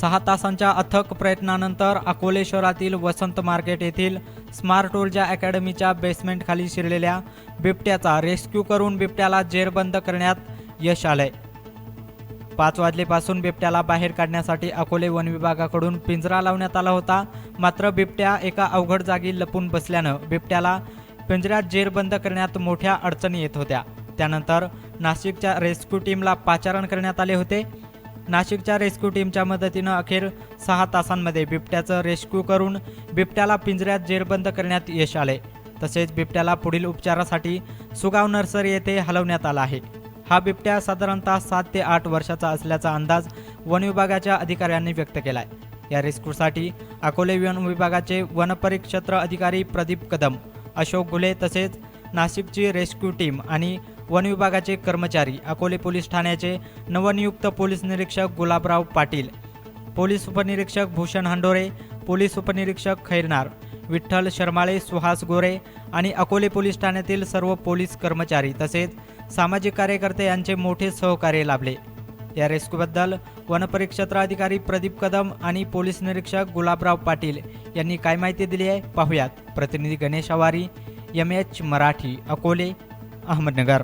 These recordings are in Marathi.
सहा तासांच्या अथक प्रयत्नानंतर अकोले शहरातील वसंत मार्केट येथील स्मार्ट ऊर्जा अकॅडमीच्या बेसमेंटखाली शिरलेल्या बिबट्याचा रेस्क्यू करून बिबट्याला जेरबंद करण्यात यश आलंय. पाच वाजलेपासून बिबट्याला बाहेर काढण्यासाठी अकोले वन विभागाकडून पिंजरा लावण्यात आला होता. मात्र बिबट्या एका अवघड जागी लपून बसल्यानं बिबट्याला पिंजऱ्यात जेरबंद करण्यात मोठ्या अडचणी येत होत्या. त्यानंतर नाशिकच्या रेस्क्यू टीमला पाचारण करण्यात आले होते. नाशिकच्या रेस्क्यू टीमच्या मदतीनं अखेर सहा तासांमध्ये बिबट्याचं रेस्क्यू करून बिबट्याला पिंजऱ्यात जेरबंद करण्यात यश आले. तसेच बिबट्याला पुढील उपचारासाठी सुगाव नर्सरी येथे हलवण्यात आला आहे. हा बिबट्या साधारणतः सात ते आठ वर्षाचा असल्याचा अंदाज वन विभागाच्या अधिकाऱ्यांनी व्यक्त केलाय. या रेस्क्यूसाठी अकोले वन विभागाचे वनपरिक्षेत्र अधिकारी प्रदीप कदम अशोक गुले तसेच नाशिकची रेस्क्यू टीम आणि वन विभागाचे कर्मचारी अकोले पोलीस ठाण्याचे नवनियुक्त पोलीस निरीक्षक गुलाबराव पाटील पोलीस उपनिरीक्षक भूषण हंडोरे पोलीस उपनिरीक्षक खैरनार विठ्ठल शर्माळे सुहास गोरे आणि अकोले पोलीस ठाण्यातील सर्व पोलीस कर्मचारी तसेच सामाजिक कार्यकर्ते यांचे मोठे सहकार्य लाभले. या रेस्क्यूबद्दल वनपरिक्षेत्र अधिकारी प्रदीप कदम आणि पोलीस निरीक्षक गुलाबराव पाटील यांनी काय माहिती दिली आहे पाहुयात. प्रतिनिधी गणेश आवारी एम एच मराठी अकोले अहमदनगर.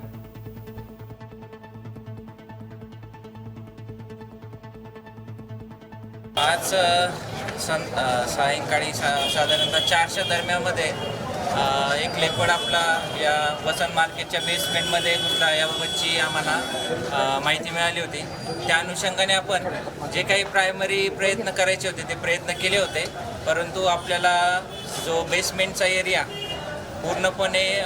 आज सं सायंकाळी सा साधारणतः चारशे दरम्यानमध्ये एक लेपड आपला या वसंत मार्केटच्या बेसमेंटमध्ये घुसला याबाबतची आम्हाला माहिती मिळाली होती. त्या अनुषंगाने आपण जे काही प्रायमरी प्रयत्न करायचे होते ते प्रयत्न केले होते. परंतु आपल्याला जो बेसमेंटचा एरिया पूर्णपणे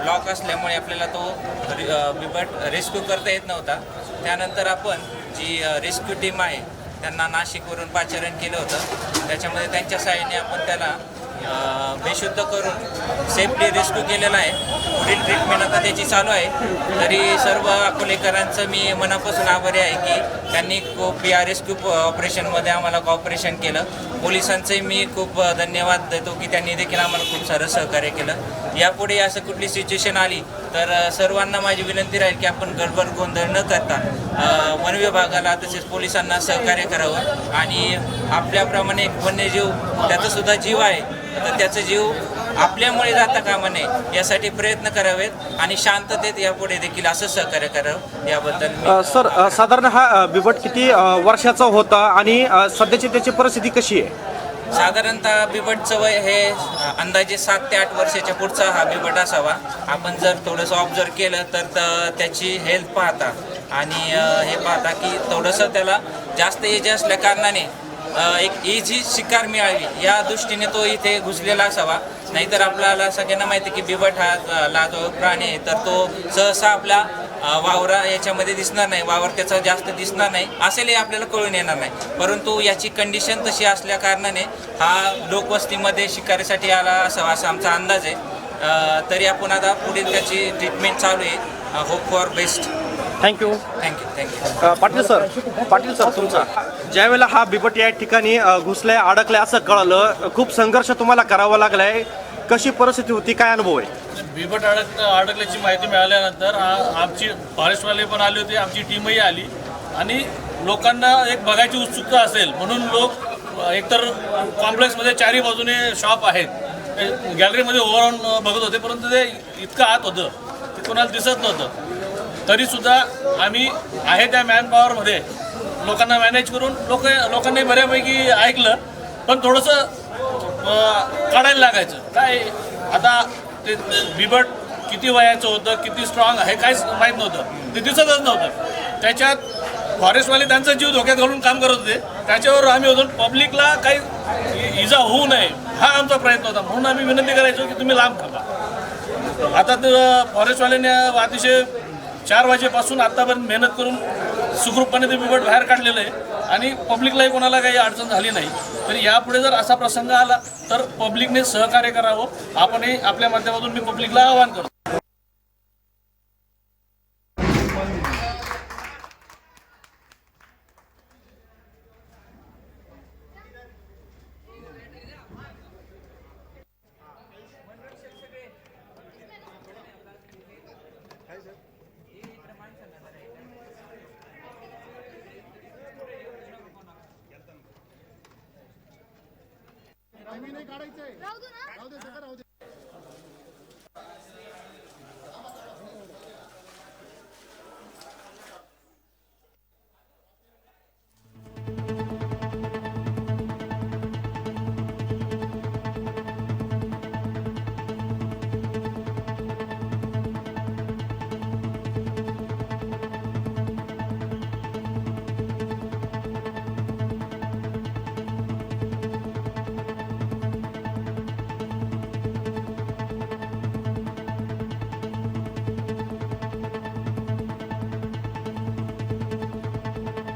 ब्लॉक असल्यामुळे आपल्याला तो रि- बिबट रेस्क्यू करता येत नव्हता. त्यानंतर आपण जी रेस्क्यू टीम आहे त्यांना नाशिकवरून पाचारण केलं होतं. त्याच्यामध्ये त्यांच्या सहाय्याने आपण त्याला बेशुद्ध करून सेफली रेस्क्यू केलेला आहे. पुढील ट्रीटमेंट आता त्याची चालू आहे. तरी सर्व अकोलेकरांचं मी मनापासून आभारी आहे की त्यांनी खूप या रेस्क्यू ऑपरेशनमध्ये आम्हाला कॉपरेशन केलं. पोलिसांचंही मी खूप धन्यवाद देतो की त्यांनी देखील आम्हाला खूप सारं सहकार्य केलं. यापुढे असं कुठली सिच्युएशन आली तर सर्वांना माझी विनंती राहील की आपण गडबड गोंधळ न करता वन विभागाला तसेच पोलिसांना सहकार्य करावं आणि आपल्याप्रमाणे एक वन्यजीव त्याचा सुद्धा जीव आहे तर त्याचा जीव आपल्यामुळे जाता कामा नये यासाठी प्रयत्न करावेत आणि शांततेत यापुढे देखील असं सहकार्य करावं याबद्दल सर साधारण हा बिबट किती वर्षाचा होता आणि सध्याची त्याची परिस्थिती कशी आहे? साधारणतः बिबटचं वय हे अंदाजे सात ते आठ वर्षाच्या पुढचा हा बिबट असावा. आपण जर थोडंसं ऑब्झर्व केलं तर त- त्याची हेल्थ पाहता. आणि हे पाहता की थोडंसं त्याला जास्त एज असल्या कारणाने एक इझी शिकार मिळावी. या दृष्टीने तो इथे घुसलेला असावा. नाहीतर आपल्याला सगळ्यांना माहिती आहे की बिबट हा ला लाजो प्राणी आहे. तर तो सहसा आपला वावरा याच्यामध्ये दिसणार नाही वावर त्याचा जास्त दिसणार नाही असेलही आपल्याला कळून येणार नाही. परंतु याची कंडिशन तशी असल्या कारणाने हा लोकवस्तीमध्ये शिकारीसाठी आला असावा असा आमचा अंदाज आहे. तरी आपण आता पुढील त्याची ट्रीटमेंट चालू आहे. Hope for best thank you thank you thank you Patil sir Patil sir तुमचा. ज्या वेळेला हा बिबट या ठिकाणी घुसलाय अडकलाय असं कळलं खूप संघर्ष तुम्हाला करावा लागलाय. कशी परिस्थिती होती? काय अनुभव आहे? बिबट अडक अडकल्याची माहिती मिळाल्यानंतर आ- आमची फॉरेस्टवाले पण आले होते आमची टीमही आली. आणि लोकांना एक बघायची उत्सुकता असेल म्हणून लोक अ, एकतर कॉम्प्लेक्समध्ये चारी बाजूने शॉप आहेत. गॅलरीमध्ये ओव्हरऑन बघत होते परंतु ते इतकं आत होतं ते कोणाला दिसत नव्हतं. तरीसुद्धा आम्ही आहे त्या मॅनपॉवरमध्ये लोकांना मॅनेज करून लोक लोकांनी बऱ्यापैकी ऐकलं. पण थोडंसं काढायला लागायचं. काय आता ते बिबट किती वयाचं होतं किती स्ट्रॉंग आहे काहीच माहीत नव्हतं. ते दिसतच नव्हतं. त्याच्यात फॉरेस्टवाले त्यांचा जीव धोक्यात घालून काम करत होते. त्याच्यावर आम्ही होतो पब्लिकला काही इजा होऊ नये हा आमचा प्रयत्न होता. म्हणून आम्ही विनंती करायचो की तुम्ही लांब थांबा. आता तर फॉरेस्टवाल्यांनी अतिशय चार वाजेपासून आत्तापर्यंत मेहनत करून सुखरूपपणे ते बिबट बाहेर काढलेलं आहे आणि पब्लिकलाही कोणाला काही अडचण झाली नाही. तर यापुढे जर असा प्रसंग आला तर पब्लिकने सहकार्य करावं. आपणही आपल्या माध्यमातून मी पब्लिकला आवाहन करतो. मी नाही काढायचंय राहू दे सगळं राहू दे.